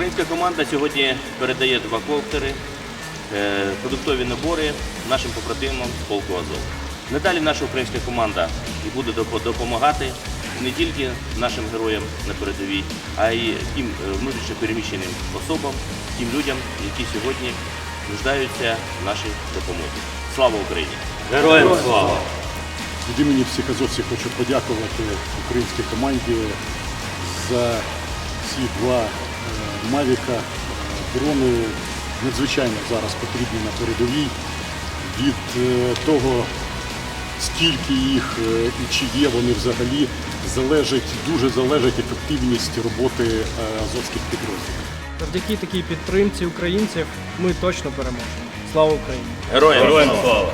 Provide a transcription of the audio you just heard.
Українська команда сьогодні передає два коптери, е, продуктові набори нашим побратимам полку Азов. Надалі наша українська команда буде допомагати не тільки нашим героям на передовій, а й тим е, внутрішньо переміщеним особам, тим людям, які сьогодні нуждаються в нашій допомозі. Слава Україні! Героям слава! Від імені всіх азовців хочу подякувати українській команді за ці два Мавіка. Дрони надзвичайно зараз потрібні на передовій. Від е, того, скільки їх е, і чи є вони взагалі, залежить, дуже залежить ефективність роботи е, азовських підрозділів. Завдяки такій підтримці українців ми точно переможемо. Слава Україні! Героям! Героям слава!